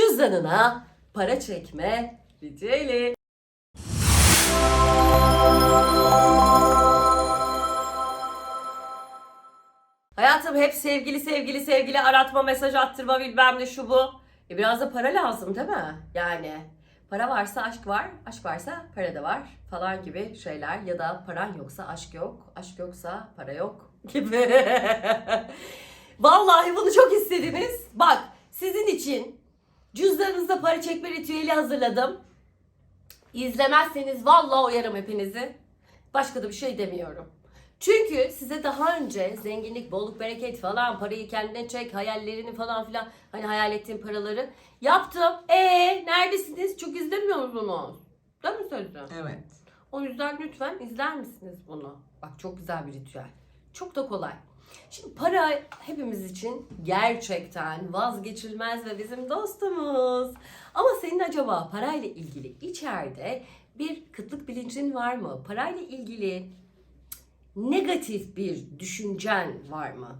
cüzdanına para çekme ritüeli. Hayatım hep sevgili sevgili sevgili aratma mesaj attırma bilmem ne şu bu. E biraz da para lazım değil mi? Yani para varsa aşk var, aşk varsa para da var falan gibi şeyler. Ya da paran yoksa aşk yok, aşk yoksa para yok gibi. Vallahi bunu çok istediniz. Bak sizin için cüzdanınızda para çekme ritüeli hazırladım. İzlemezseniz vallahi oyarım hepinizi. Başka da bir şey demiyorum. Çünkü size daha önce zenginlik, bolluk, bereket falan, parayı kendine çek, hayallerini falan filan, hani hayal ettiğim paraları yaptım. Ee, neredesiniz? Çok izlemiyor musunuz? Değil mi sözüm? Evet. O yüzden lütfen izler misiniz bunu? Bak çok güzel bir ritüel. Çok da kolay. Şimdi para hepimiz için gerçekten vazgeçilmez ve bizim dostumuz. Ama senin acaba parayla ilgili içeride bir kıtlık bilincin var mı? Parayla ilgili negatif bir düşüncen var mı?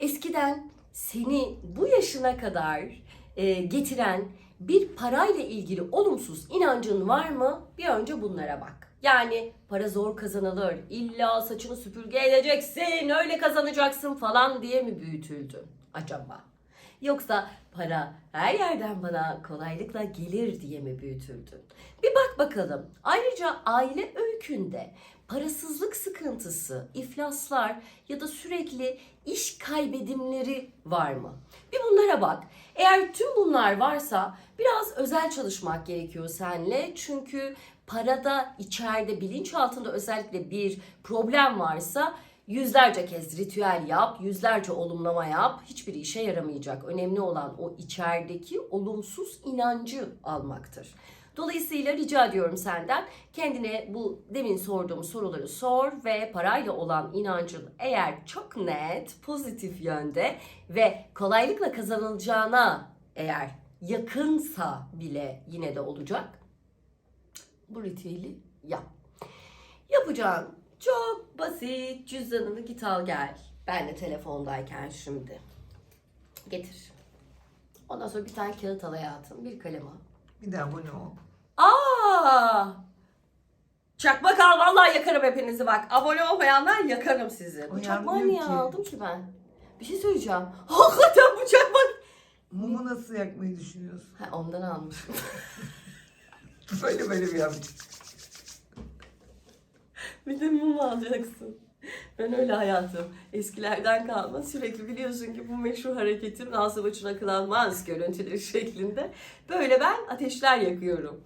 Eskiden seni bu yaşına kadar e, getiren bir parayla ilgili olumsuz inancın var mı? Bir önce bunlara bak. Yani para zor kazanılır, illa saçını süpürge edeceksin, öyle kazanacaksın falan diye mi büyütüldün acaba? Yoksa para her yerden bana kolaylıkla gelir diye mi büyütüldün? Bir bak bakalım. Ayrıca aile öykünde parasızlık sıkıntısı, iflaslar ya da sürekli iş kaybedimleri var mı? Bir bunlara bak. Eğer tüm bunlar varsa biraz özel çalışmak gerekiyor seninle. Çünkü parada içeride bilinçaltında özellikle bir problem varsa yüzlerce kez ritüel yap, yüzlerce olumlama yap. Hiçbir işe yaramayacak. Önemli olan o içerideki olumsuz inancı almaktır. Dolayısıyla rica ediyorum senden kendine bu demin sorduğum soruları sor ve parayla olan inancın eğer çok net, pozitif yönde ve kolaylıkla kazanılacağına eğer yakınsa bile yine de olacak. Bu ritüeli yap. Yapacağın çok basit. Cüzdanını git al gel. Ben de telefondayken şimdi. Getir. Ondan sonra bir tane kağıt al hayatım. Bir kalem al. Bir de abone ol. Aa! Çakmak al vallahi yakarım hepinizi bak. Abone olmayanlar yakarım sizi. Bu çakmağı niye ki. aldım ki ben? Bir şey söyleyeceğim. Hakikaten bu çakmak. Mumu nasıl yakmayı düşünüyorsun? Ha, ondan almışım. Böyle böyle bir yapmış. bir de mum alacaksın. Ben öyle hayatım. Eskilerden kalma. Sürekli biliyorsun ki bu meşhur hareketim nasıl başına kılanmaz görüntüleri şeklinde. Böyle ben ateşler yakıyorum.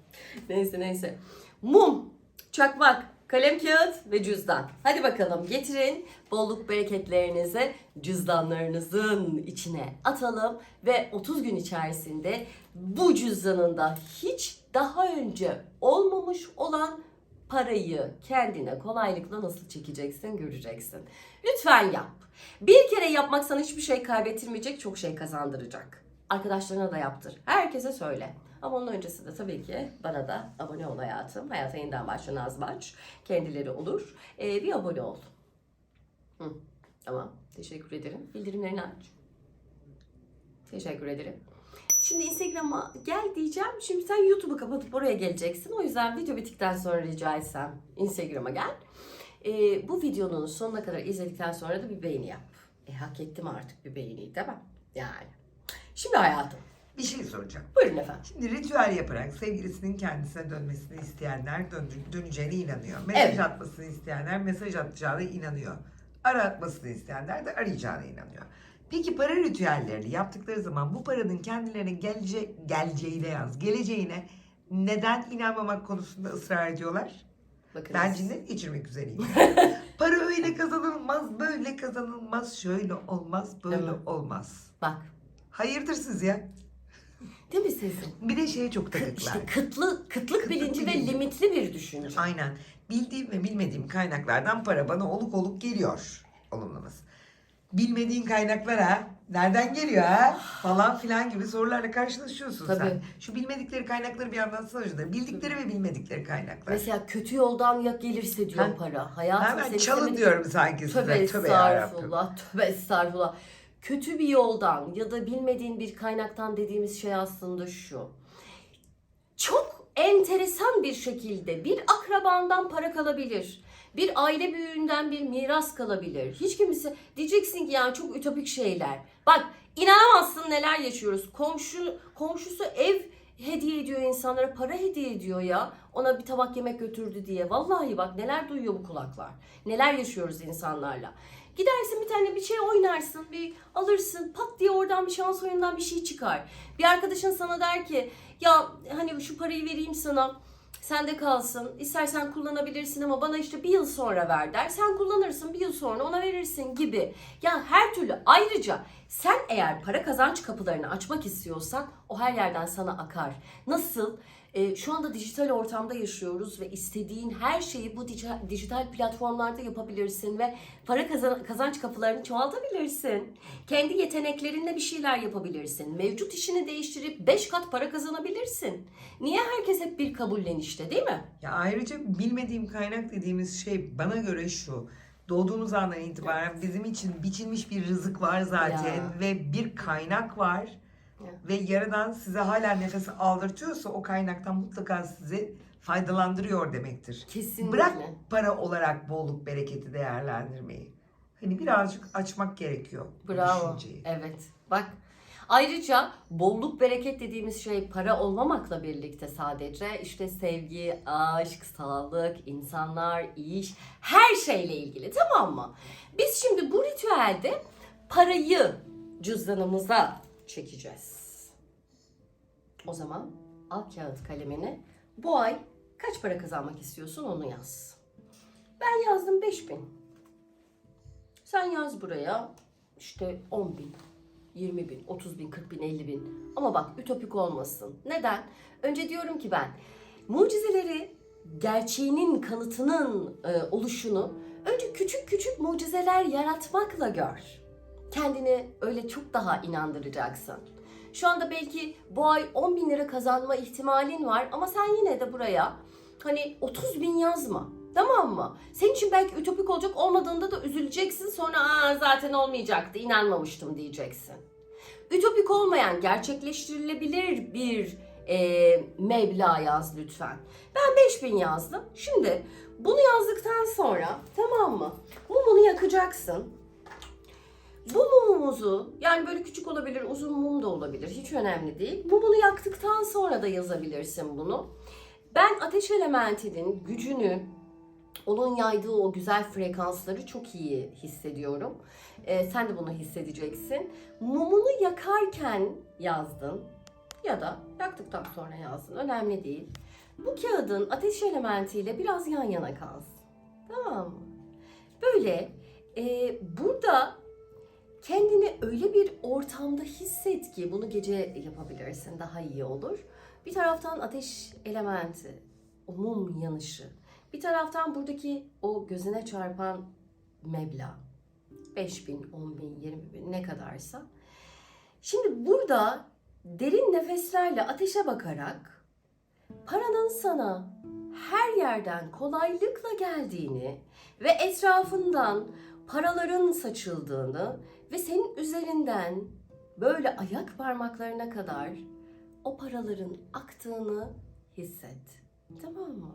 Neyse neyse. Mum, çakmak, kalem kağıt ve cüzdan. Hadi bakalım getirin bolluk bereketlerinizi cüzdanlarınızın içine atalım ve 30 gün içerisinde bu cüzdanında hiç daha önce olmamış olan parayı kendine kolaylıkla nasıl çekeceksin göreceksin. Lütfen yap. Bir kere yapmak sana hiçbir şey kaybettirmeyecek, çok şey kazandıracak. Arkadaşlarına da yaptır. Herkese söyle. Ama onun öncesinde tabii ki bana da abone ol hayatım. Hayata yeniden başla Nazbaç. Kendileri olur. Ee, bir abone ol. Hı, tamam. Teşekkür ederim. Bildirimlerini aç. Teşekkür ederim. Şimdi Instagram'a gel diyeceğim. Şimdi sen YouTube'u kapatıp oraya geleceksin. O yüzden video bittikten sonra rica etsem Instagram'a gel. Ee, bu videonun sonuna kadar izledikten sonra da bir beğeni yap. E hak ettim artık bir beğeniyi değil mi? Yani. Şimdi hayatım. Bir şey soracağım. Buyurun efendim. Şimdi ritüel yaparak sevgilisinin kendisine dönmesini isteyenler dön, döneceğine inanıyor. Mesaj Evet. atmasını isteyenler mesaj atacağına inanıyor. Ara atmasını isteyenler de arayacağına inanıyor. Peki para ritüellerini yaptıkları zaman bu paranın kendilerine gelece geleceğine yaz, geleceğine neden inanmamak konusunda ısrar ediyorlar? Bakın. Ben cinnet geçirmek üzereyim. Para öyle kazanılmaz, böyle kazanılmaz, şöyle olmaz, böyle Tamam. olmaz. Bak. Hayırdır siz ya? Değil mi sesin? Bir de şeye çok Kı- takıklar. İşte kıtlı, kıtlık Kıtlık bilinci ve bilinci. limitli bir düşünce. Aynen. Bildiğim ve bilmediğim kaynaklardan para bana oluk oluk geliyor. Olumlaması. Bilmediğin kaynaklara nereden geliyor ha? Falan filan gibi sorularla karşılaşıyorsun Tabii. sen. Şu bilmedikleri kaynakları bir anlatsana şurada. Bildikleri ve bilmedikleri kaynaklar. Mesela kötü yoldan ya gelirse diyor Ha. para. Hayatım Hemen seni çalın diyorum sanki size. Tövbe Tövbe yarabbim. estağfurullah, tövbe estağfurullah. kötü bir yoldan ya da bilmediğin bir kaynaktan dediğimiz şey aslında şu. Çok enteresan bir şekilde bir akrabandan para kalabilir. Bir aile büyüğünden bir miras kalabilir. Hiç kimse diyeceksin ki yani çok ütopik şeyler. Bak inanamazsın neler yaşıyoruz. Komşu komşusu ev hediye ediyor insanlara, para hediye ediyor ya. Ona bir tabak yemek götürdü diye. Vallahi bak neler duyuyor bu kulaklar. Neler yaşıyoruz insanlarla. Gidersin bir tane bir şey oynarsın, bir alırsın, pat diye oradan bir şans oyundan bir şey çıkar. Bir arkadaşın sana der ki, ya hani şu parayı vereyim sana, sende kalsın, istersen kullanabilirsin ama bana işte bir yıl sonra ver der. Sen kullanırsın, bir yıl sonra ona verirsin gibi. Ya her türlü ayrıca sen eğer para kazanç kapılarını açmak istiyorsan o her yerden sana akar. Nasıl? Ee, şu anda dijital ortamda yaşıyoruz ve istediğin her şeyi bu dijital, platformlarda yapabilirsin ve para kazan, kazanç kapılarını çoğaltabilirsin. Kendi yeteneklerinle bir şeyler yapabilirsin. Mevcut işini değiştirip 5 kat para kazanabilirsin. Niye herkes hep bir kabullenişte değil mi? Ya ayrıca bilmediğim kaynak dediğimiz şey bana göre şu. Doğduğumuz andan itibaren bizim için biçilmiş bir rızık var zaten Ya. ve bir kaynak var. Ve yaradan size hala nefes aldırtıyorsa o kaynaktan mutlaka sizi faydalandırıyor demektir. Kesinlikle. Bırak para olarak bolluk bereketi değerlendirmeyi. Hani birazcık açmak gerekiyor Bravo. düşünceyi. Evet. Bak Ayrıca bolluk bereket dediğimiz şey para olmamakla birlikte sadece işte sevgi, aşk, sağlık, insanlar, iş her şeyle ilgili tamam mı? Biz şimdi bu ritüelde parayı cüzdanımıza çekeceğiz. O zaman al kağıt kalemini. Bu ay kaç para kazanmak istiyorsun onu yaz. Ben yazdım 5000. Sen yaz buraya işte 10 bin, 20 bin, 30 bin, 40 bin, 50 bin. Ama bak ütopik olmasın. Neden? Önce diyorum ki ben mucizeleri gerçeğinin kanıtının e, oluşunu önce küçük küçük mucizeler yaratmakla gör. Kendini öyle çok daha inandıracaksın. Şu anda belki bu ay 10 bin lira kazanma ihtimalin var ama sen yine de buraya hani 30 bin yazma. Tamam mı? Senin için belki ütopik olacak olmadığında da üzüleceksin. Sonra Aa, zaten olmayacaktı inanmamıştım diyeceksin. Ütopik olmayan gerçekleştirilebilir bir e, meblağ yaz lütfen. Ben 5000 yazdım. Şimdi bunu yazdıktan sonra tamam mı? Mumunu yakacaksın. Bu mumumuzu yani böyle küçük olabilir, uzun mum da olabilir. Hiç önemli değil. Mumunu yaktıktan sonra da yazabilirsin bunu. Ben ateş elementinin gücünü, onun yaydığı o güzel frekansları çok iyi hissediyorum. Ee, sen de bunu hissedeceksin. Mumunu yakarken yazdın ya da yaktıktan sonra yazdın. Önemli değil. Bu kağıdın ateş elementiyle biraz yan yana kalsın. Tamam mı? Böyle e, burada kendini öyle bir ortamda hisset ki bunu gece yapabilirsin daha iyi olur. Bir taraftan ateş elementi, mum yanışı. Bir taraftan buradaki o gözüne çarpan meblağ. 5 bin, 10 bin, 20 bin ne kadarsa. Şimdi burada derin nefeslerle ateşe bakarak paranın sana her yerden kolaylıkla geldiğini ve etrafından paraların saçıldığını ve senin üzerinden böyle ayak parmaklarına kadar o paraların aktığını hisset. Tamam mı?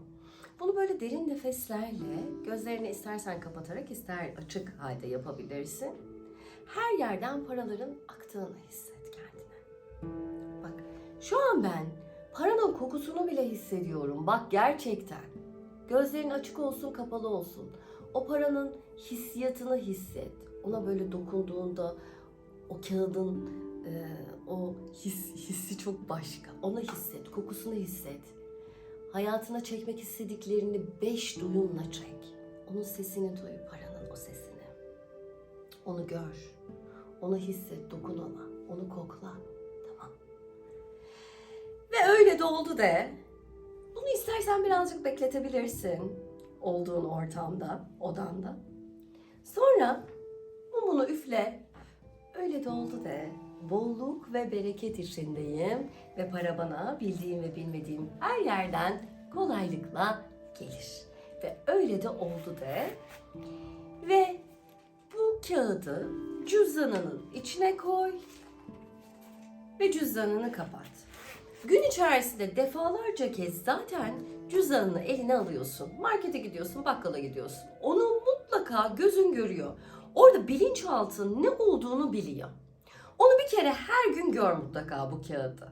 Bunu böyle derin nefeslerle gözlerini istersen kapatarak ister açık halde yapabilirsin. Her yerden paraların aktığını hisset kendine. Bak şu an ben paranın kokusunu bile hissediyorum. Bak gerçekten. Gözlerin açık olsun kapalı olsun. O paranın hissiyatını hisset. Ona böyle dokunduğunda o kağıdın e, o his, hissi çok başka. Onu hisset, kokusunu hisset. Hayatına çekmek istediklerini beş duyunla çek. Onun sesini duy, paranın o sesini. Onu gör. Onu hisset, dokun ona. Onu kokla. Tamam. Ve öyle de oldu de. Bunu istersen birazcık bekletebilirsin. Olduğun ortamda, odanda. Sonra mumunu üfle. Öyle de oldu de. Bolluk ve bereket içindeyim ve para bana bildiğim ve bilmediğim her yerden kolaylıkla gelir. Ve öyle de oldu de. Ve bu kağıdı cüzdanının içine koy ve cüzdanını kapat. Gün içerisinde defalarca kez zaten cüzdanını eline alıyorsun. Markete gidiyorsun, bakkala gidiyorsun. Onu mutlaka gözün görüyor. Orada bilinçaltın ne olduğunu biliyor. Onu bir kere her gün gör mutlaka bu kağıdı.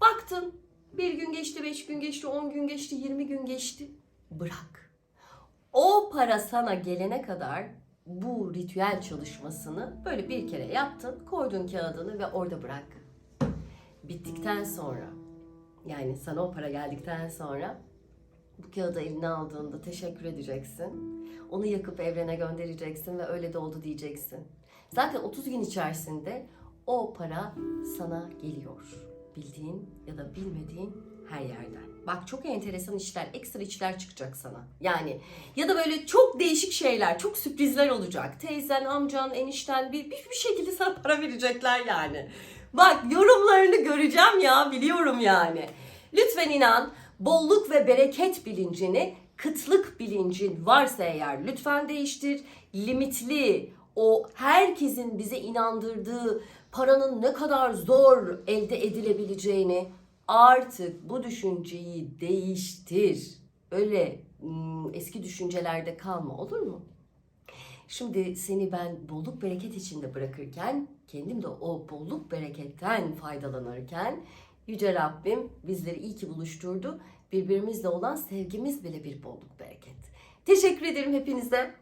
Baktın bir gün geçti, beş gün geçti, on gün geçti, yirmi gün geçti. Bırak. O para sana gelene kadar bu ritüel çalışmasını böyle bir kere yaptın, koydun kağıdını ve orada bırak. Bittikten sonra yani sana o para geldikten sonra bu kağıdı eline aldığında teşekkür edeceksin. Onu yakıp evrene göndereceksin ve öyle de oldu diyeceksin. Zaten 30 gün içerisinde o para sana geliyor. Bildiğin ya da bilmediğin her yerden. Bak çok enteresan işler, ekstra işler çıkacak sana. Yani ya da böyle çok değişik şeyler, çok sürprizler olacak. Teyzen, amcan, enişten bir, bir, bir şekilde sana para verecekler yani. Bak yorumlarını göreceğim ya, biliyorum yani. Lütfen inan, bolluk ve bereket bilincini kıtlık bilincin varsa eğer lütfen değiştir. Limitli o herkesin bize inandırdığı paranın ne kadar zor elde edilebileceğini artık bu düşünceyi değiştir. Öyle hmm, eski düşüncelerde kalma olur mu? Şimdi seni ben bolluk bereket içinde bırakırken, kendim de o bolluk bereketten faydalanırken Yüce Rabbim bizleri iyi ki buluşturdu. Birbirimizle olan sevgimiz bile bir bolluk bereket. Teşekkür ederim hepinize.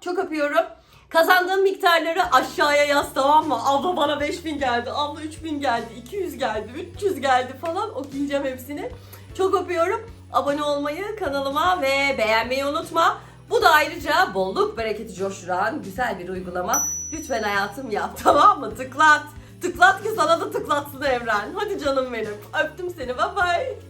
Çok öpüyorum. Kazandığım miktarları aşağıya yaz tamam mı? Abla bana 5000 geldi, abla 3000 geldi, 200 geldi, 300 geldi falan okuyacağım hepsini. Çok öpüyorum. Abone olmayı kanalıma ve beğenmeyi unutma. Bu da ayrıca bolluk bereketi coşturan güzel bir uygulama. Lütfen hayatım yap tamam mı? Tıklat. Tıklat ki sana da tıklatsın evren. Hadi canım benim. Öptüm seni. Bye bye.